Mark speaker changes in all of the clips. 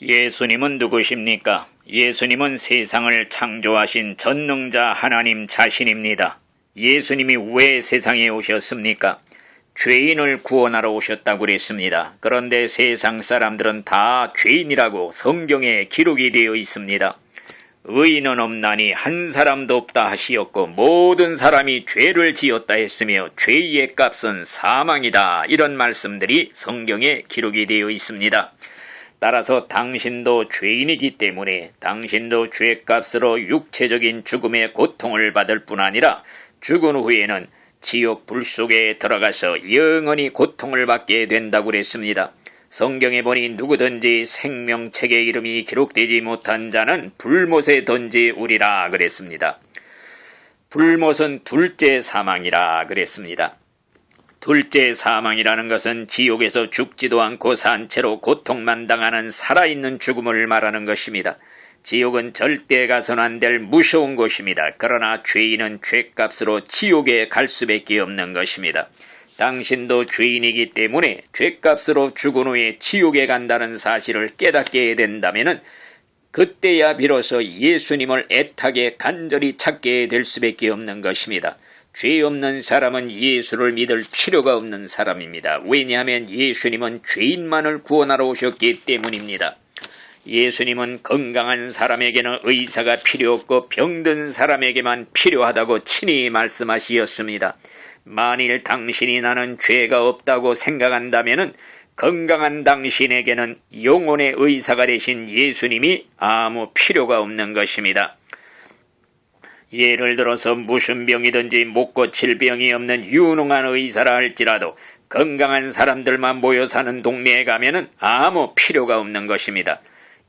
Speaker 1: 예수님은 누구십니까? 예수님은 세상을 창조하신 전능자 하나님 자신입니다. 예수님이 왜 세상에 오셨습니까? 죄인을 구원하러 오셨다고 그랬습니다. 그런데 세상 사람들은 다 죄인이라고 성경에 기록이 되어 있습니다. 의인은 없나니 한 사람도 없다 하시었고 모든 사람이 죄를 지었다 했으며 죄의 값은 사망이다 이런 말씀들이 성경에 기록이 되어 있습니다. 따라서 당신도 죄인이기 때문에 당신도 죄값으로 육체적인 죽음의 고통을 받을 뿐 아니라 죽은 후에는 지옥 불 속에 들어가서 영원히 고통을 받게 된다고 그랬습니다. 성경에 보니 누구든지 생명책의 이름이 기록되지 못한 자는 불못에 던지우리라 그랬습니다. 불못은 둘째 사망이라 그랬습니다. 둘째 사망이라는 것은 지옥에서 죽지도 않고 산 채로 고통만 당하는 살아있는 죽음을 말하는 것입니다. 지옥은 절대 가선 안 될 무서운 곳입니다. 그러나 죄인은 죄값으로 지옥에 갈 수밖에 없는 것입니다. 당신도 죄인이기 때문에 죄값으로 죽은 후에 지옥에 간다는 사실을 깨닫게 된다면 그때야 비로소 예수님을 애타게 간절히 찾게 될 수밖에 없는 것입니다. 죄 없는 사람은 예수를 믿을 필요가 없는 사람입니다. 왜냐하면 예수님은 죄인만을 구원하러 오셨기 때문입니다. 예수님은 건강한 사람에게는 의사가 필요 없고 병든 사람에게만 필요하다고 친히 말씀하시었습니다. 만일 당신이 나는 죄가 없다고 생각한다면 건강한 당신에게는 영혼의 의사가 되신 예수님이 아무 필요가 없는 것입니다. 예를 들어서 무슨 병이든지 못 고칠 병이 없는 유능한 의사라 할지라도 건강한 사람들만 모여 사는 동네에 가면은 아무 필요가 없는 것입니다.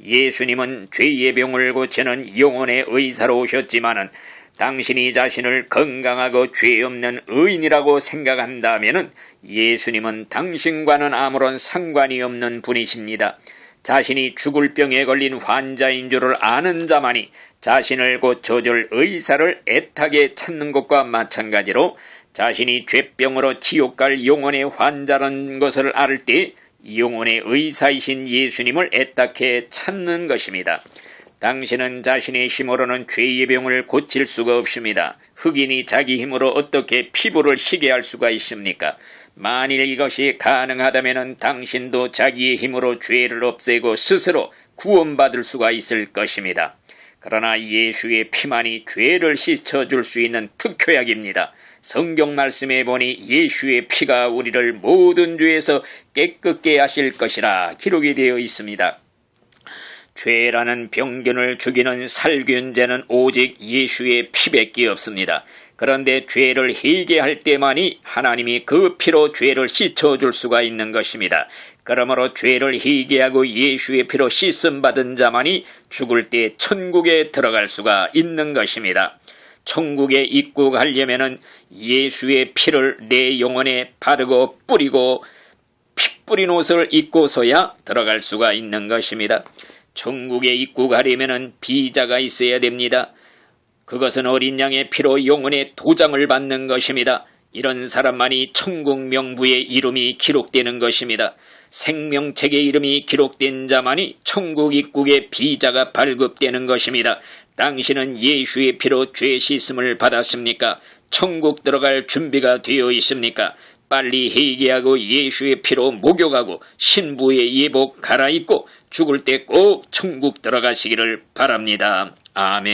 Speaker 1: 예수님은 죄의 병을 고치는 영혼의 의사로 오셨지만은 당신이 자신을 건강하고 죄 없는 의인이라고 생각한다면 예수님은 당신과는 아무런 상관이 없는 분이십니다. 자신이 죽을 병에 걸린 환자인 줄을 아는 자만이 자신을 고쳐줄 의사를 애타게 찾는 것과 마찬가지로 자신이 죄병으로 지옥 갈 영혼의 환자라는 것을 알 때 영혼의 의사이신 예수님을 애타게 찾는 것입니다. 당신은 자신의 힘으로는 죄의 병을 고칠 수가 없습니다. 흑인이 자기 힘으로 어떻게 피부를 희게 할 수가 있습니까? 만일 이것이 가능하다면 당신도 자기의 힘으로 죄를 없애고 스스로 구원받을 수가 있을 것입니다. 그러나 예수의 피만이 죄를 씻어줄 수 있는 특효약입니다. 성경 말씀에 보니 예수의 피가 우리를 모든 죄에서 깨끗게 하실 것이라 기록이 되어 있습니다. 죄라는 병균을 죽이는 살균제는 오직 예수의 피밖에 없습니다. 그런데 죄를 희게할 때만이 하나님이 그 피로 죄를 씻어줄 수가 있는 것입니다. 그러므로 죄를 희게하고 예수의 피로 씻음 받은 자만이 죽을 때 천국에 들어갈 수가 있는 것입니다. 천국에 입국하려면 예수의 피를 내 영혼에 바르고 뿌리고 피 뿌린 옷을 입고서야 들어갈 수가 있는 것입니다. 천국에 입국하려면 비자가 있어야 됩니다. 그것은 어린 양의 피로 영혼의 도장을 받는 것입니다. 이런 사람만이 천국 명부의 이름이 기록되는 것입니다. 생명책의 이름이 기록된 자만이 천국 입국의 비자가 발급되는 것입니다. 당신은 예수의 피로 죄 씻음을 받았습니까? 천국 들어갈 준비가 되어 있습니까? 빨리 회개하고 예수의 피로 목욕하고 신부의 예복 갈아입고 죽을 때 꼭 천국 들어가시기를 바랍니다. 아멘.